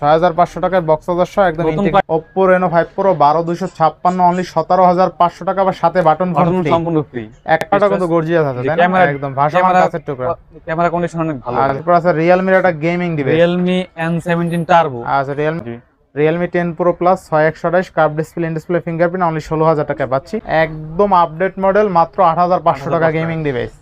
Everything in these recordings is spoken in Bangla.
ছয় হাজার পাঁচশো বক্স একদম নতুন রেনো ফাইভ প্রো বারো দুশো ছাপ্পান্ন অনলি সতেরো হাজার পাঁচশো টাকা বা সাথে বাটন সম্পূর্ণ ফ্রি একটা কিন্তু গর্জিয়াস আছে ক্যামেরা একদম ভাষামান কাছের টুকরা। ক্যামেরা কন্ডিশন অনেক ভালো। আর এরপর আছে রিয়েলমির একটা gaming device Realme N17 turbo আচ্ছা Realme Realme ten pro plus ছয় একশো আঠাশ কার্ভ ডিসপ্লে ফিঙ্গারপ্রিন্ট অনলি ষোলো হাজার টাকায় পাচ্ছি। একদম আপডেট মডেল মাত্র আট হাজার পাঁচশো টাকা গেমিং ডিভাইস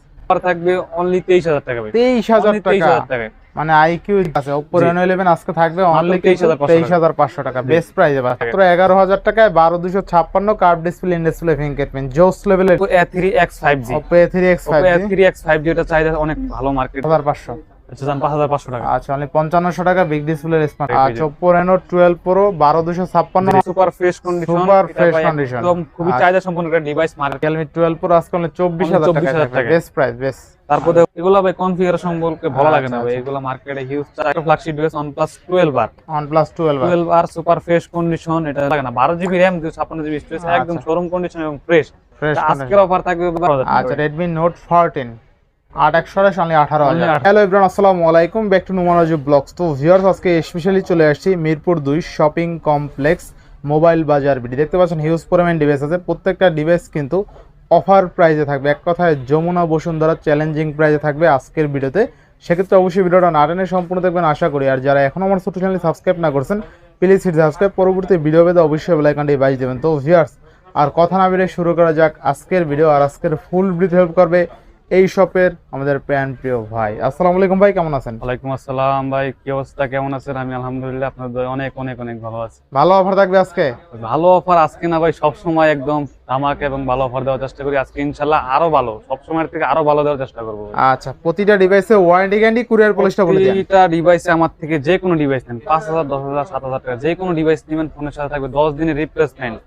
থাকবে অনলি 23000 টাকা। তেইশ হাজার Only টাকা। 23000 টাকা মানে আইকিউ আছে। ওপর জি। রেনো ইলেভেন আজকে থাকবে অনলি 23,500 তেইশ হাজার পাঁচশো টাকা। বেস্ট প্রাইসে মাত্র এগারো হাজার টাকায় বারো দুশো ছাপ্পান্ন curved display in display fingerprint জোস লেভেলের three A3X 5G G three X five three X five G এটা চাহিদা অনেক ভালো মার্কেট হাজার পাঁচশো। আচ্ছা জান 5500 টাকা। আচ্ছা অনলি পঞ্চান্নশো টাকা বিগ ডিসপ্লের স্মার্ট আচ্ছা ওপ্পো রেনো টুয়েলভ প্রো বারো দুশো ছাপ্পান্ন। Super fresh condition. খুবই আচ্ছা। চাহিদা সম্পন্ন একটা device market Realme twelve pro আজকে অনলি চব্বিশ হাজার 24,000 টাকা। বেস্ট প্রাইস বেস্ট তারপরে এগুলো ভাই কনফিগারেশন বলতে ভালো লাগে না আচ্ছা, ভাই। আচ্ছা। এগুলো মার্কেটে হিউজ একটা ফ্ল্যাগশিপ ডিভাইস OnePlus 12 আর ওয়ান প্লাস টুয়েলভ 12 আর সুপার ফ্রেশ কন্ডিশন এটা লাগে না। 12 জিবি র‍্যাম 256 জিবি স্টোরেজ আচ্ছা। একদম শোরুম কন্ডিশন এবং ফ্রেশ ফ্রেশ আজকের অফার থাকবে আচ্ছা রেডমি নোট ফোরটিন আট একশো আঠাশ আঠারো হাজার। হ্যালো ইব্রান আসসালামু আলাইকুম। ব্যাক টু নুমারাজু ব্লগস তো ভিউয়ার্স আজকে স্পেশালি চলে আসছি মিরপুর দুই শপিং কমপ্লেক্স মোবাইল বাজার বিডি। দেখতে পাচ্ছেন হিউজ পরিমাণ ডিভাইস আছে। প্রত্যেকটা ডিভাইস কিন্তু অফার প্রাইজে থাকবে। এক কথায় যমুনা বসুন্ধরা চ্যালেঞ্জিং প্রাইজে থাকবে আজকের ভিডিওতে। সেক্ষেত্রে অবশ্যই ভিডিওটা না টেনে সম্পূর্ণ দেখবেন আশা করি। আর যারা এখন আমার ছোট চ্যানেল সাবস্ক্রাইব না করছেন প্লিজ হিট সাবস্ক্রাইব পরবর্তী ভিডিও পেতে অবশ্যই বেলাইকানটি বাজ দেবেন। তো ভিউয়ার্স আর কথা না বেরিয়ে শুরু করা যাক আজকের ভিডিও আর আজকের ফুল ভিডিও হেল্প করবে এই শপের আমাদের প্যান প্রিয় ভাই। আসসালামু আলাইকুম ভাই কেমন আছেন? ওয়ালাইকুম আসসালাম ভাই কি অবস্থা কেমন আছেন? আমি আলহামদুলিল্লাহ আপনার অনেক অনেক অনেক ভালো আছি। ভালো অফার থাকবে আজকে? ভালো অফার আজকে না ভাই সব সময় একদম ধামাক এবং ভালো অফার দেওয়ার চেষ্টা করি। আজকে ইনশাআল্লাহ আরও ভালো সব সময়ের থেকে আরও ভালো দেওয়ার চেষ্টা করব। আচ্ছা প্রতিটা ডিভাইসে ওয়ারেন্টি গ্যারান্টি কুরিয়ার পলিশটা বলে দিন। প্রতিটা ডিভাইসে আমার থেকে যে কোনো ডিভাইস নেন পাঁচ হাজার দশ হাজার সাত হাজার টাকা যে কোনো ডিভাইস নেবেন ফোনের সাথে থাকবে দশ দিনের রিপ্লেসমেন্ট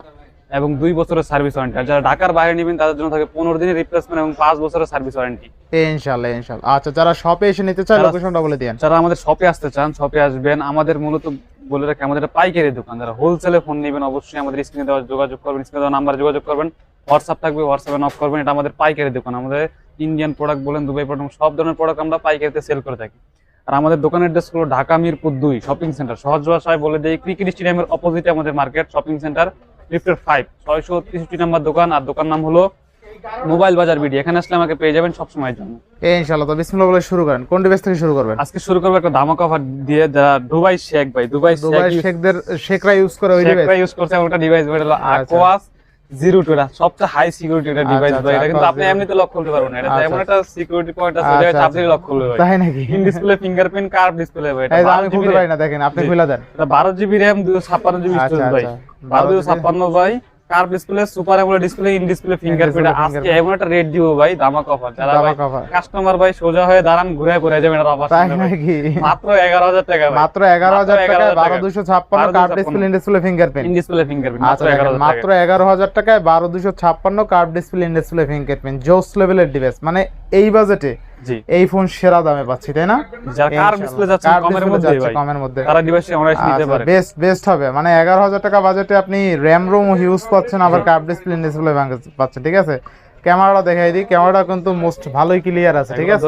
এবং দুই বছরের সার্ভিস ওয়ারেন্টি। আর যারা ঢাকার বাইরে নেবেন তাদের জন্য থাকে পনেরো দিনের রিপ্লেসমেন্ট এবং পাঁচ বছরের সার্ভিস ওয়ারেন্টি। ইনশাআল্লাহ ইনশাআল্লাহ আচ্ছা যারা শপে এসে নিতে চায় লোকেশনটা বলে দিন যারা আমাদের শপে আসতে চান শপে আসবেন। আমাদের মূলত বলে রাখি আমাদের পাইকারি দোকান। যারা হোলসেলে ফোন নেবেন অবশ্যই আমাদের স্ক্রিনে দেওয়া যোগাযোগ করবেন স্ক্রিনে দেওয়া নাম্বার যোগাযোগ করবেন। হোয়াটসঅ্যাপ থাকবে হোয়াটসঅ্যাপে নক করবেন। এটা আমাদের পাইকারি দোকান। আমাদের ইন্ডিয়ান প্রোডাক্ট বলেন দুবাই প্রোডাক্ট সব ধরনের প্রোডাক্ট আমরা পাইকারিতে সেল করে থাকি। আর আমাদের দোকানের অ্যাড্রেস হলো ঢাকা মিরপুর দুই শপিং সেন্টার সহজ ভাষায় বলে দিই ক্রিকেট স্টেডিয়ামের অপোজিটে আমাদের মার্কেট শপিং সেন্টার লিফটের ফাইভ ছয়শো তেষট্টি নাম্বার দোকান আর দোকান নাম হলো মোবাইল বাজার বিডি। এখানে আসলে আমাকে পেয়ে যাবেন সব সময়ের জন্য। ইনশাআল্লাহ তো বিসমিল্লাহ বলে শুরু করেন। কোন ডিভাইস থেকে শুরু করবেন? আজকে শুরু করব একটা ধামাকা অফার দিয়ে যারা দুবাই শেখ ভাই দুবাই দুবাই শেখ শেখদের শেখরা ইউজ করে ওই ডিভাইস ইউজ করছে ওটা একটা ডিভাইস বের হলো আচ্ছা। আকোয়াস জিরো টু এটা সবচেয়ে হাই সিকিউরিটি একটা ডিভাইস আচ্ছা, ভাই এটা কিন্তু আপনি এমনিতে লক করতে পারবেন এটা আচ্ছা, এমন একটা সিকিউরিটি পয়েন্ট আছে আচ্ছা, যেটা আপনি আচ্ছা। লক করতে পারবেন তাই নাকি? In display fingerprint curved display ভাই এটা এই যে 12 আমি খুলতে পারি না দেখেন আপনি। খুলে দেন। এটা 12 জিবি র‍্যাম 256 জিবি আচ্ছা, স্টোরেজ ভাই। আচ্ছা। 12 256 ভাই। Curved display super AMOLED display in display fingerprint আজকে এমন একটা রেট দিব ভাই যারা ভাই কাস্টমার ভাই সোজা হয়ে দাঁড়ান ঘুরে ঘুরে যাবেন এটা অফার তাই নাকি? মাত্র 11000 টাকা ভাই। মাত্র এগারো হাজার মাত্র 11,000 বারো দুশো ছাপ্পান্ন 12,256 curved display in display fingerprint in display fingerprint আচ্ছা মাত্র 11000 মাত্র টাকা। এগারো হাজার টাকায় বারো দুশো ছাপ্পান্ন curved display in display fingerprint জোস লেভেলের ডিভাইস মানে এই বাজেটে এই ফোন সেরা দামে পাচ্ছি তাই না? কার ডিসপ্লে যাচ্ছে কমের মধ্যে ভাই। কমের মধ্যে। তারা ডিভাইস আমরা নিতে পারে। বেস্ট বেস্ট হবে। মানে এগারো হাজার টাকা বাজেটে আপনি র্যাম রোম ইউজ করছেন আবার কার্ড ডিসপ্লে ডিসপ্লে পাচ্ছেন ঠিক আছে? ক্যামেরাটা দেখাই দিই। ক্যামেরাটা কিন্তু মোস্ট ভালোই ক্লিয়ার আছে ঠিক আছে?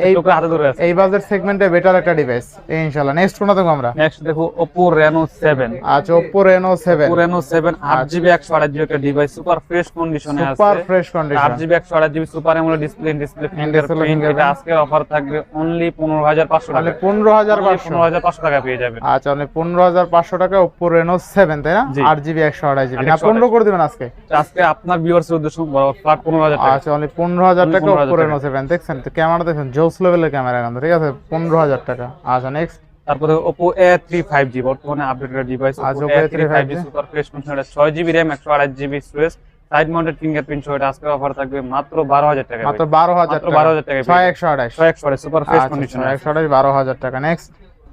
এই- টুকরো হাতে ধরে আছে। এই বাজেট সেগমেন্টে বেটার একটা ডিভাইস ইনশাআল্লাহ। নেক্সট কোনটা দেখব আমরা? নেক্সট দেখো Oppo Reno 7 আচ্ছা Oppo Reno 7 Oppo Reno 7 8GB 128GB একটা ডিভাইস সুপার ফ্রেশ কন্ডিশনে আছে। Super fresh condition 8GB 128GB super AMOLED display display fingerprint. এটা আজকের অফার থাকবে অনলি 15500 মানে টাকা পনেরো হাজার পাঁচশো। 15500 টাকা পেয়ে যাবেন। আচ্ছা মানে পনেরো হাজার পাঁচশো টাকা Oppo Reno 7 তাই না? জি। আট জিবি একশো আঠাশ জিবি না 128 পনেরো করে দিবেন আজকে। আজকে আপনার ভিউয়ার্সের উদ্দেশ্য ফ্ল্যাট 15000 টাকা। আচ্ছা মানে পনেরো হাজার টাকা 15,000 Oppo Reno 7 দেখছেন তো ক্যামেরা দেখেন জোস লেভেলের ক্যামেরা কিন্তু ঠিক আছে? পনেরো হাজার টাকা। আচ্ছা নেক্সট তারপরে Oppo A3 5G বর্তমানে updated device Oppo Oppo A3 A3 5G super fresh conditioner 6GB RAM 128GB storage side mounted fingerprint সহ আজকে অফার থাকবে মাত্র 12000 টাকা মাত্র বারো হাজার মাত্র 12,000 টাকা ছয় একশো আঠাশ 100 সুপার ফ্রেশ আচ্ছা কন্ডিশন ছয় একশো আঠাশ বারো হাজার টাকা। নেক্সট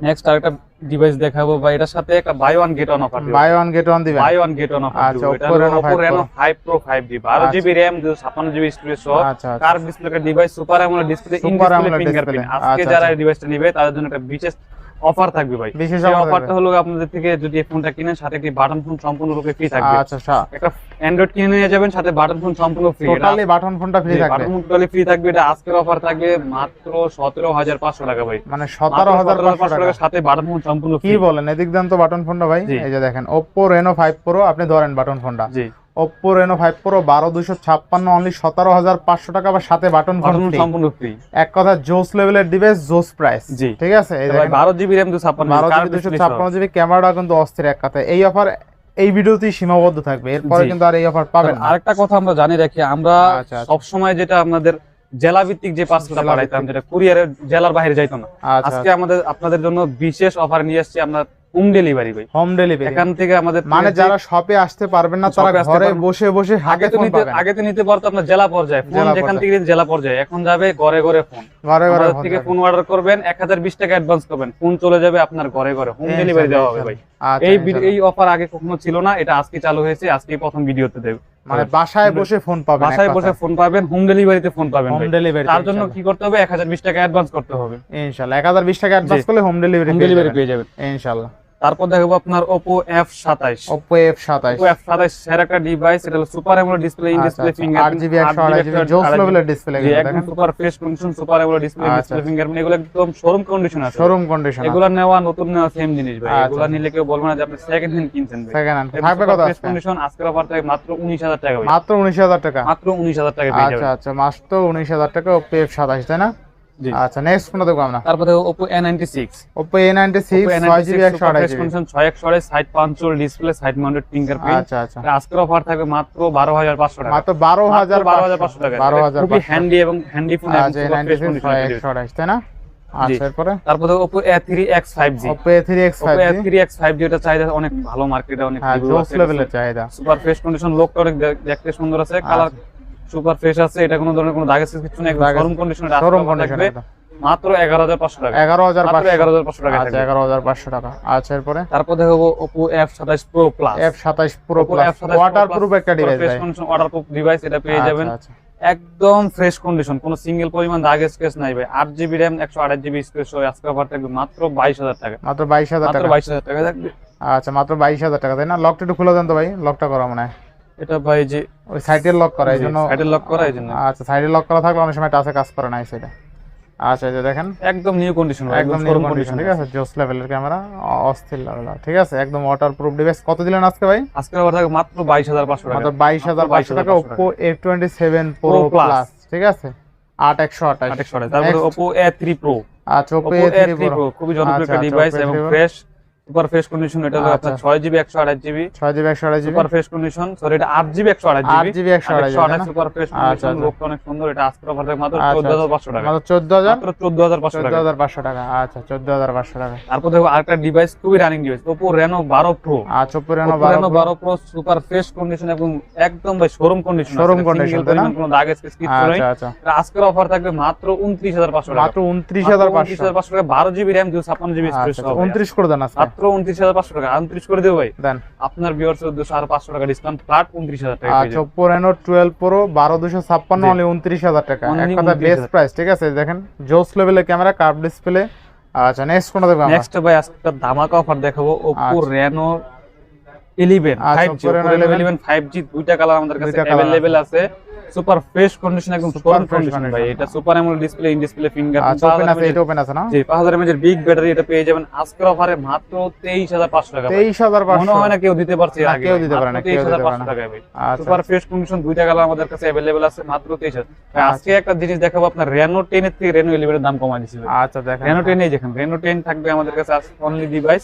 নেক্সট আরেকটা ডিভাইস দেখাবো বা এটার সাথে একটা buy one get on offer buy one get on দিবেন? Buy one get on offer আচ্ছা, Oppo Reno Reno 5 Oppo Reno Pro। 5 GB 5G 12GB RAM 256GB storage সহ। আচ্ছা আচ্ছা curved display device super AMOLED display in display fingerprint আজকে আচ্ছা, যারা। এই ডিভাইসটা নেবে তাদের জন্য একটা বিশেষ অফার থাকবে ভাই। বিশেষ অফারটা হলো আপনাদের থেকে যদি এই ফোনটা কিনেন সাথে একটি বাটন ফোন সম্পূর্ণরূপে ফ্রি থাকবে। আচ্ছা সা- একটা অ্যান্ড্রয়েড কিনে নিয়ে যাবেন সাথে বাটন ফোন সম্পূর্ণ ফ্রি টোটালি বাটন ফোনটা ফ্রি থাকবে। বাটন ফোন টোটালি ফ্রি থাকবে। এটা আজকের অফার থাকবে মাত্র সতেরো হাজার পাঁচশো টাকা ভাই। মানে সতেরো হাজার পাঁচশো টাকা সাথে বাটন ফোন সম্পূর্ণ কি বলেন? এদিক দেন তো বাটন ফোনটা ভাই? এই যে দেখেন ওপ্পো রেনো ফাইভ প্রো আপনি ধরেন বাটন ফোনটা জি। ওপ্পো রেনো ফাইভ প্রো বারো দুশো ছাপ্পান্ন অনলি সতেরো হাজার পাঁচশো টাকা বা সাথে বাটন সম্পূর্ণ ফ্রি এক কথা জোস লেভেলের ডিভাইস জোস প্রাইস জি। ঠিক আছে? এই বারো জিবি র্যাম দুশো ছাপ্পান্ন বারো জিবি দুশো ছাপ্পান্ন জিবি ক্যামেরাটা কিন্তু অস্থির এক কথায়। এই অফার এই ভিডিওতেই সীমাবদ্ধ থাকবে। এরপরে কিন্তু আর এই অফার পাবেন আরেকটা কথা আমরা জানি রাখি আমরা আচ্ছা, আচ্ছা। সব সময় যেটা আমাদের জেলা ভিত্তিক যে পার্সেলটা পাঠাইতাম যেটা কুরিয়ারে জেলার বাইরে যাইতো না। আচ্ছা আজকে আমাদের আপনাদের জন্য বিশেষ অফার নিয়ে আসছি আমরা হোম ডেলিভারি ভাই। হোম ডেলিভারি এখান থেকে আমাদের মানে যারা শপে আসতে পারবেন না তারা ঘরে বসে বসে আগে তো নিতে আগে তো নিতে পারতো আপনার জেলা পর্যায়ে। ফোন যেখান থেকে জেলা পর্যায়ে। এখন যাবে ঘরে ঘরে ফোন ঘরে ঘরে থেকে ফোন অর্ডার করবেন এক হাজার বিশ টাকা অ্যাডভান্স করবেন ফোন চলে যাবে আপনার ঘরে ঘরে। হোম ডেলিভারি দেওয়া হবে ভাই। আচ্ছা, এই এই অফার আগে কখনো ছিল না। এটা আজকে চালু হয়েছে। আজকে প্রথম ভিডিওতে দেব। মানে বাসায় বসে ফোন পাবেন বাসায় বসে ফোন পাবেন হোম ডেলিভারিতে ফোন পাবেন হোম ডেলিভারি তার জন্য কি করতে হবে? এক হাজার বিশ টাকা অ্যাডভান্স করতে হবে। হাজার বিশ টাকা অ্যাডভান্স করলে হোম ডেলিভারি পেয়ে যাবেন। ইনশাল্লাহ। তারপর দেখাবো আপনার ওপো এফ সাতাইশ। ওপ্পো এফ সাতাইশ। এফ সাতাইশ সের একটা ডিভাইস এটা হলো super AMOLED display in display আট ফিঙ্গার জিবি একশো আড়াই জিবি জোস লেভেলের ডিসপ্লে একদম super fresh condition super display আচ্ছা, ডিসপ্লে আচ্ছা। ফিঙ্গারপ্রিন্ট এগুলো একদম শোরুম কন্ডিশন আছে। শোরুম কন্ডিশন এগুলা নেওয়া নতুন নেওয়া সেম জিনিস ভাই। আচ্ছা, এগুলা আচ্ছা। নিলে কেউ বলবে না যে আপনি সেকেন্ড হ্যান্ড কিনছেন ভাই। সেকেন্ড হ্যান্ড থাকবে কত আজকে? কন্ডিশন আজকের অফার থেকে মাত্র উনিশ হাজার টাকা ভাই। মাত্র উনিশ হাজার টাকা। মাত্র উনিশ হাজার টাকা পেয়ে আচ্ছা যাবেন। আচ্ছা মাত্র উনিশ হাজার টাকা ওপ্পো এফ সাতাইশ তাই না? আচ্ছা নেক্সট ফোন দেখব আমরা। তারপর দেখো এ নাইনটি সিক্স ছয় একশো আড়াই জিবি ছয় side punch hole display side mounted fingerprint আচ্ছা আচ্ছা। আজকের অফার থাকবে মাত্র বারো হাজার পাঁচশো টাকা। মাত্র বারো হাজার বারো হাজার পাঁচশো। টাকা। বারো এটা হাজার খুবই হ্যান্ডি এবং হ্যান্ডি ফোন আচ্ছা নাইনটি একশো আড়াইশ তাই না? আচ্ছা এরপরে? তারপর দেখো A G three X five G এটা চাহিদা অনেক ভালো মার্কেটে অনেক হ্যাঁ জোস লেভেলের চাহিদা। সুপার ফ্রেশ কন্ডিশন লোকটা অনেক দেখতে সুন্দর আছে কালার সুপার ফ্রেশ আছে এটা কোনো ধরনের কোনো দাগ কিছু নেই দাগ- শোরুম কন্ডিশন শোরুম কন্ডিশন মাত্র এগারো হাজার পাঁচশো টাকা। এগারো হাজার মাত্র পাঁচশো। এগারো হাজার পাঁচশো টাকা আচ্ছা এগারো হাজার পাঁচশো টাকা। আচ্ছা এরপরে? তারপর দেখো ওপো এফ সাতাশ প্রো প্লাস এফ সাতাইশ প্রো প্লাস ওয়াটার প্রুফ একটা ডিভাইস ভাই। ওয়াটার প্রুফ ডিভাইস এটা পেয়ে আচ্ছা, যাবেন। আচ্ছা। একদম ফ্রেশ কন্ডিশন কোনো সিঙ্গেল পরিমাণ দাগ স্কেচ নাই ভাই। আট জিবি র্যাম একশো আঠাশ জিবি স্পেস হয় আজকে অফার থাকবে মাত্র বাইশ হাজার টাকা। মাত্র বাইশ হাজার মাত্র টাকা। বাইশ হাজার টাকা থাকবে। আচ্ছা মাত্র বাইশ হাজার টাকা তাই না? লকটা একটু খুলে দেন তো ভাই। লকটা করা মনে হয়। এটা ভাই যে ওই সাইডের লক করা এই জন্য সাইডে লক করা এই জন্য। আচ্ছা সাইডে লক করা থাকলে অনেক সময় টাচে কাজ করে না এই সাইডে আচ্ছা এই যে দেখেন। একদম নিউ কন্ডিশন একদম নিউ কন্ডিশন ঠিক আছে। জোস লেভেলের ক্যামেরা অস্থির লেভেল ঠিক আছে? একদম ওয়াটার প্রুফ ডিভাইস কত দিলেন আজকে ভাই? আজকে অফার থাকবে মাত্র বাইশ হাজার পাঁচশো টাকা। মাত্র বাইশ হাজার পাঁচশো টাকা 22,500 Oppo A twenty seven pro Pro Plus। Plus ঠিক আছে? আট একশো আঠাশ। আটেকশো টাকা তারপরে ওপো এ থ্রি প্রো আচ্ছা থ্রি প্রো প্রো খুবই জনপ্রিয় আচ্ছা, একটা আচ্ছা, ডিভাইস এবং ফ্রেশ সুপার ফ্রেশ কন্ডিশন এটা আপনার আচ্ছা। GB super fresh condition sorry এটা আট জিবি একশো আঠাশ আট জিবি জিবি একশো আড়াই একশো আঠাশ জিবি সুপার ফ্রেশ আচ্ছা, কন্ডিশন আচ্ছা। লোকটা অনেক সুন্দর এটা আজকে অফার মাত্র আচ্ছা, টাকা। মাত্র চোদ্দ হাজার? মাত্র চোদ্দ হাজার পাঁচশো চোদ্দ টাকা হাজার পাঁচশো টাকা আচ্ছা টাকা। তারপর দেখো আরেকটা ডিভাইস খুবই রানিং ডিভাইস ওপো রেনো বারো প্রো আচ্ছা ওপো রেনো ওপো বারো রেনো সুপার ফ্রেশ কন্ডিশন এবং একদম ভাই শোরুম কন্ডিশন Showroom condition, তাই না? কোনো দাগ স্কেচ কিছু নেই। আচ্ছা আচ্ছা। আজকের অফার থাকবে মাত্র উনত্রিশ হাজার পাঁচশো টাকা। মাত্র উনত্রিশ হাজার পাঁচশো। হাজার পাঁচশো টাকা বারো জিবি আচ্ছা উনত্রিশ করে দেন আজকে। মাত্র উনত্রিশ হাজার পাঁচশো টাকা। উনত্রিশ করে দেবো ভাই। দেন। আপনার ভিউয়ার্স দুশো আর পাঁচশো টাকা ডিসকাউন্ট ফ্ল্যাট উনত্রিশ হাজার টাকা আচ্ছা যাবেন। টুয়েলভ প্রো বারো দুশো ছাপ্পান্ন। অনলি উনত্রিশ হাজার টাকা। এক কথা বেস্ট প্রাইস ঠিক আছে? দেখেন জোস লেভেলের ক্যামেরা কার্ভ ডিসপ্লে আচ্ছা নেক্সট কোনটা দেখব নেক্সট ভাই আজকে একটা ধামাকা অফার দেখাবো ওপো। রেনো ইলেভেন আচ্ছা, five G Oppo Reno 11 eleven five G দুইটা কালার আমাদের কাছে অ্যাভেলেবেল আছে। সুপার ফ্রেশ কন্ডিশন একদম সুপার কন্ডিশন ভাই। এটা super AMOLED display in display finger আচ্ছা ওপেন আছে এটা ওপেন আছে না? জি পাঁচ হাজার এমএচ বিগ ব্যাটারি এটা পেয়ে যাবেন। আজকের অফারে মাত্র তেইশ হাজার পাঁচশো টাকা ভাই। তেইশ হাজার মনে হয় না কেউ দিতে পারছে না, আগে কেউ দিতে পারে না, 23,500 দিতে পারে না। টাকায় ভাই। আচ্ছা। সুপার ফ্রেশ কন্ডিশন দুইটা কালার আমাদের কাছে অ্যাভেলেবেল আছে মাত্র তেইশ হাজার। ভাই, আজকে একটা জিনিস দেখাবো আপনার রেনো টেন এর থেকে রেনো ইলেভেন এর দাম কমাই দিচ্ছি আচ্ছা দেখেন। রেনো টেন এই দেখেন রেনো টেন থাকবে আমাদের কাছে অনলি ডিভাইস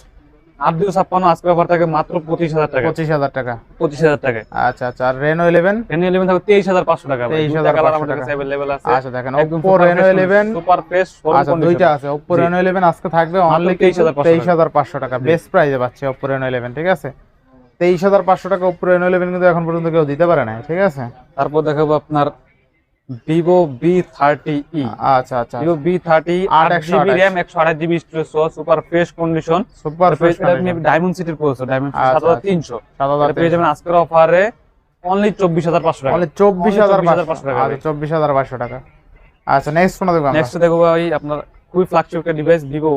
আট দুশো ছাপ্পান্ন আজকে অফার থাকে মাত্র পঁচিশ হাজার টাকা। পঁচিশ হাজার টাকা। পঁচিশ হাজার টাকায় আচ্ছা আচ্ছা আর রেনো ইলেভেন রেনো ইলেভেন থাকবে তেইশ হাজার পাঁচশো টাকা 23,500 আমাদের কাছে অ্যাভেলেবেল আছে। আচ্ছা দেখেন Oppo Reno eleven super fresh আচ্ছা দুইটা আছে ওপো। রেনো ইলেভেন আজকে থাকবে অনলি 23,500 তেইশ হাজার পাঁচশো টাকা। বেস্ট প্রাইসে পাচ্ছে ওপো রেনো ইলেভেন ঠিক আছে? তেইশ হাজার পাঁচশো টাকা ওপো রেনো ইলেভেন কিন্তু এখন পর্যন্ত কেউ দিতে পারে না ঠিক আছে? তারপর দেখাবো আপনার ভিভো বি থার্টি ই আচ্ছা আচ্ছা ভিভো বি থার্টি আট জিবি। র্যাম একশো আঠাশ জিবি স্টোরেজ সহ super fresh condition super fresh diamond সিটির প্রসেসর ডায়মন্ড সাত হাজার। তিনশো। সাত হাজার পেয়ে যাবেন আজকের অফারে অনলি চব্বিশ হাজার পাঁচশো টাকা। চব্বিশ হাজার 24,500 পাঁচশো টাকা। আচ্ছা চব্বিশ হাজার পাঁচশো টাকা। আচ্ছা নেক্সট দেখব আমরা। নেক্সট দেখব ভাই আপনার খুবই ফ্ল্যাগশিপ একটা device Vivo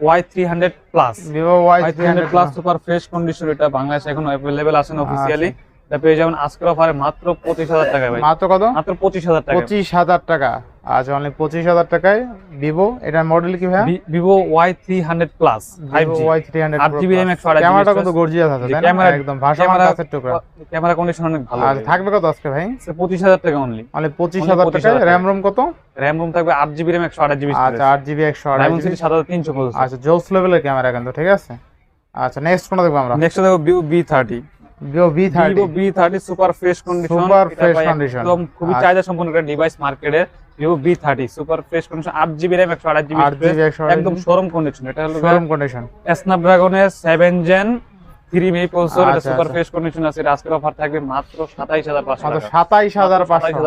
Y three hundred plus Vivo Y three hundred plus super fresh condition এটা বাংলাদেশে এখন অ্যাভেলেবেল আছে। অফিসিয়ালি এটা পেয়ে যাবেন আজকের অফারে মাত্র পঁচিশ হাজার টাকা ভাই। মাত্র কত? মাত্র পঁচিশ হাজার টাকা পঁচিশ হাজার টাকা। আচ্ছা অনলি পঁচিশ হাজার টাকায় ভিভো এটার মডেল কি ভাইয়া? Vivo Y three hundred plus five G Y three hundred আট জিবি ক্যামেরাটা কিন্তু গর্জিয়াস আছে ক্যামেরা- একদম ভাষা কাছের টুকরা। ক্যামেরা কন্ডিশন অনেক ভালো। আচ্ছা থাকবে কত আজকে ভাই? পঁচিশ হাজার টাকা অনলি অনলি পঁচিশ হাজার টাকা। র্যাম রোম কত? র্যাম রুম থাকবে আট জিবি র্যাম একশো আঠাশ জিবি আচ্ছা আট জিবি একশো আঠাশ জিবি সাত হাজার তিনশো আচ্ছা জোস লেভেলের ক্যামেরা কিন্তু ঠিক আছে? আচ্ছা নেক্সট কোনটা দেখব আমরা? নেক্সট দেখো Vivo B thirty Vivo B thirty super fresh condition Super fresh condition। একদম খুবই আচ্ছা। চাহিদা সম্পন্ন একটা ডিভাইস মার্কেটে Vivo B thirty super fresh condition আট জিবি র্যাম একশো আঠাশ আট জিবি একদম শোরুম কন্ডিশন এটা হলো শোরুম কন্ডিশন স্ন্যাপড্রাগনের সেভেন জেন থ্রি মে প্রসেসর এটা আচ্ছা, সুপার আচ্ছা। ফ্রেশ কন্ডিশন আছে। আজকের অফার থাকবে মাত্র সাতাইশ হাজার পাঁচশো মাত্র টাকা। সাতাইশ হাজার মাত্র পাঁচশো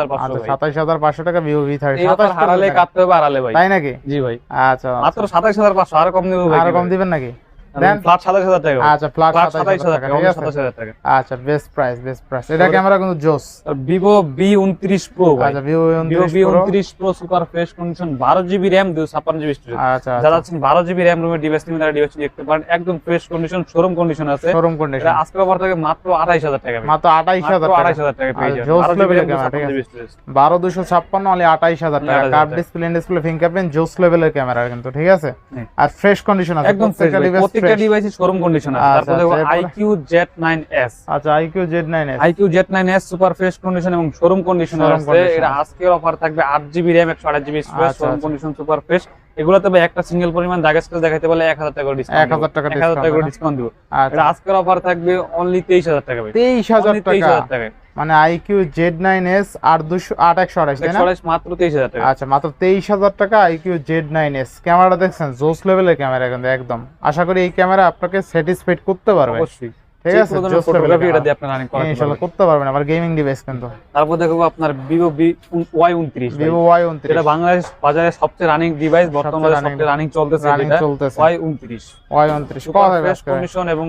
27,500 আচ্ছা টাকা ভিভো ভি থার্টি এই অফার হারালে কাটতে হবে আড়ালে ভাই। তাই নাকি? জি ভাই। আচ্ছা। মাত্র সাতাইশ হাজার পাঁচশো আরও কম দেবো ভাই। আরও কম দিবেন নাকি। ফ্ল্যাট টাকা। আচ্ছা ফ্ল্যাট টাকা টাকা টাকা। আচ্ছা বেস্ট প্রাইস বেস্ট প্রাইস এটা ক্যামেরা কিন্তু জোস আচ্ছা Pro। সুপার ফ্রেশ কন্ডিশন বারো দুশো ছাপ্পান্ন জিবি স্টোরেজ আচ্ছা যারা আছেন বারো জিবি র্যাম রুমের ডিভাইস নিয়ে তারা ডিভাইস দেখতে পারেন। একদম ফ্রেশ কন্ডিশন শোরুম কন্ডিশন আছে। শোরুম এটা কন্ডিশন অফার থেকে মাত্র আঠাইশ হাজার টাকা। মাত্র টাকা। টাকা পেয়ে যাবেন জোস বারো জিবি level এর র্যাম ক্যামেরা, ঠিক ছাপ্পান্ন আছে। জিবি স্টোরেজ বারো দুশো ছাপ্পান্ন অনলি আঠাইশ হাজার টাকা। 28,000 কার্ভ ডিসপ্লে ডিসপ্লে ফিঙ্গারপ্রিন্ট জোস লেভেলের ক্যামেরা কিন্তু ঠিক আছে। আর ফ্রেশ কন্ডিশন আছে একদম ফ্রেশ প্রত্যেকটা device ডিভাইসে শোরুম কন্ডিশন আছে তারপর দেখো নাইন এস আচ্ছা iQOO Z nine S super fresh condition এবং শোরুম কন্ডিশন আছে। এটা আজকের অফার থাকবে আট জিবি র্যাম একশো আঠাশ GB storage showroom. Condition super fresh এগুলো তবে একটা সিঙ্গেল পরিমাণ জায়গা স্কেল দেখাতে বলে এক হাজার টাকা ডিসকাউন্ট 1000 টাকা এক হাজার টাকা discount, ডিসকাউন্ট দিব। আচ্ছা। এটা আজকের অফার থাকবে অনলি তেইশ হাজার টাকা ভাই। তেইশ হাজার Only 23,000 টাকা। মানে আইকিউ জেড নাইন এস আর দুশো আট একশো আঠাশ তাই না? মাত্র তেইশ হাজার টাকা। আচ্ছা মাত্র তেইশ হাজার টাকা আইকিউ জেড নাইন এস ক্যামেরাটা দেখছেন জোস লেভেলের ক্যামেরা কিন্তু একদম। আশা করি এই ক্যামেরা আপনাকে স্যাটিসফাইড করতে পারবে। অবশ্যই। ঠিক আছে? জোস ফটোগ্রাফি এটা দিয়ে আপনি রানিং করাতে ইনশাআল্লাহ করতে পারবেন আবার গেমিং ডিভাইস কিন্তু। তারপর দেখব আপনার ভিভো ওয়াই উনত্রিশ ভিভো ওয়াই উনত্রিশ। এটা বাংলাদেশ বাজারে সবচেয়ে রানিং ডিভাইস বর্তমানে সবচেয়ে রানিং চলতেছে রানিং এটা চলতেছে। ওয়াই উনত্রিশ। ওয়াই উনত্রিশ। কন্ডিশন এবং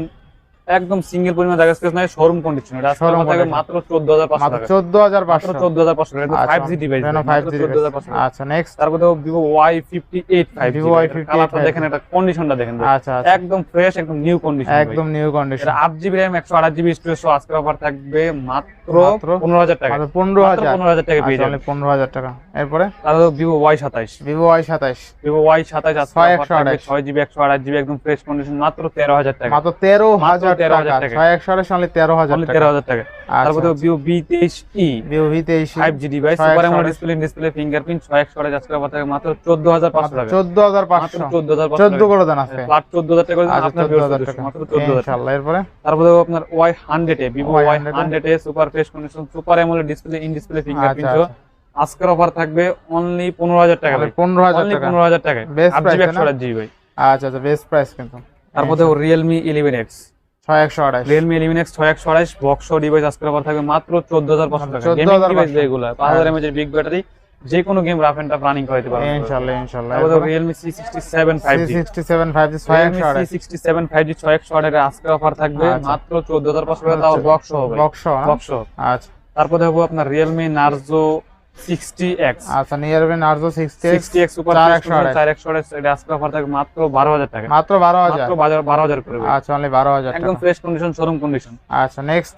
একদম সিঙ্গেল পরিমাণ জায়গা স্পেস নাই শোরুম কন্ডিশন এটা condition। মাত্র 14500 টাকা। চোদ্দ হাজার মাত্র পাঁচশো 14500 এটা 5G ডিভাইস রেনো ফাইভ 14500 আচ্ছা নেক্সট তারপর দেখো Vivo Y58 5G Vivo Y58 কালারটা 5G দেখেন এটা কন্ডিশনটা দেখেন। আচ্ছা আচ্ছা। একদম ফ্রেশ একদম নিউ কন্ডিশন একদম নিউ কন্ডিশন এটা 8GB RAM 128GB স্টোরেজ সহ আজকে অফার থাকবে মাত্র মাত্র 15000 টাকা। মাত্র পনেরো মাত্র হাজার। 15000 টাকা পেয়ে আচ্ছা যাবেন পনেরো হাজার টাকা। এরপরে? তারপর ভিভো Y27 ভিভো ওয়াই সাতাইশ। ভিভো Y27 আজকে ছয় অফার থাকবে 128 6GB 128GB একদম ফ্রেশ কন্ডিশন মাত্র 13000 টাকা। মাত্র তেরো হাজার টাকা। টাকা। ছয় একশো আঠাশ অনলি তেরো হাজার টাকা। 13000 টাকা। তারপর আচ্ছা। দেখো ভিভো B23e ভিভো ভি তেইশ 5G ডিভাইস ছয় সুপার ডিসপ্লে ডিসপ্লে ফিঙ্গারপ্রিন্ট 6128 আজকে অফার থাকে মাত্র 14500 টাকা। চোদ্দ হাজার পাঁচশো। 14500 চোদ্দ টাকা। করে দেন আজকে। ফ্ল্যাট 14000 টাকা আচ্ছা আপনার চোদ্দ হাজার উদ্দেশ্যে, টাকা। মাত্র 14000 টাকা। এরপরে? তারপর দেখো আপনার Y100 A Vivo Y100 Y100 A? Super fresh condition super display in display fingerprint আচ্ছা, আজকের অফার থাকবে অনলি 15000 টাকা পনেরো হাজার টাকা। 15000 টাকা Best 8 price, জিবি তাই না? 128 জিবি ভাই। আচ্ছা আচ্ছা বেস্ট প্রাইস কিন্তু। তারপরে দেখো ইলেভেন 11X ছয় একশো আঠাশ Realme 11X 6128 বক্স ডিভাইস আজকের অফার থাকবে মাত্র 14500 টাকা। গেমিং ডিভাইস এগুলা। 5000 হ্যাঁ। এমএএইচ বিগ ব্যাটারি যে কোনো game rough and tough running করাতে পারবে। ইনশাল্লাহ ইনশাল্লাহ। তারপর দেখো Realme C67 5G sixty seven five G ছয় একশো আঠাশ C67 5G 6128 এর আজকে অফার থাকবে। আচ্ছা। মাত্র 14500 টাকা তাও। বক্স হবে। বক্স বক্স আচ্ছা। তারপর আপনার Realme Narzo 60X আচ্ছা নিয়ার আরজো সিক্সটি 60X সুপার চার 4128 একশো আঠাশ। 4128 এটা আজকে অফার থাকবে মাত্র 12000 টাকা। মাত্র বারো হাজার? মাত্র 12000 করে আচ্ছা অনলি একদম ফ্রেশ কন্ডিশন শোরুম কন্ডিশন আচ্ছা নেক্সট